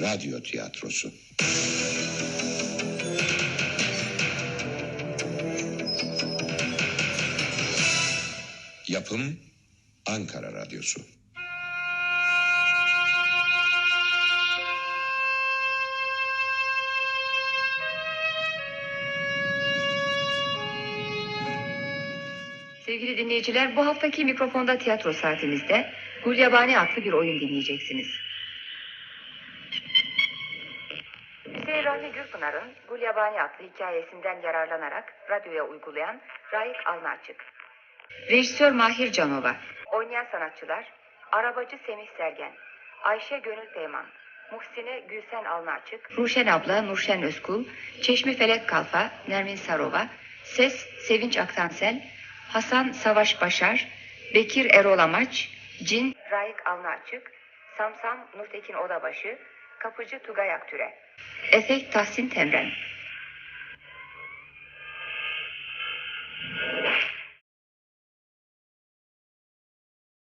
radyo tiyatrosu. Yapım Ankara Radyosu. Sevgili dinleyiciler, bu haftaki mikrofonda tiyatro saatimizde Gulyabani adlı bir oyun dinleyeceksiniz. Rahmi Gürpınar'ın Gulyabani adlı hikayesinden yararlanarak radyoya uygulayan Raik Alnarçık. Rejisör Mahir Canova. Oynayan sanatçılar Arabacı Semih Sergen, Ayşe Gönül Peyman, Muhsine Gülsen Alnarçık, Ruşen Abla Nurşen Özkul, Çeşmi Felek Kalfa, Nermin Sarova, Ses Sevinç Aktansel, Hasan Savaş Başar, Bekir Erol Amaç, Cin Raik Alnarçık, Samsam Nurtekin Odabaşı, Kapıcı Tugay Aktüre. Efekt Tahsin Temren.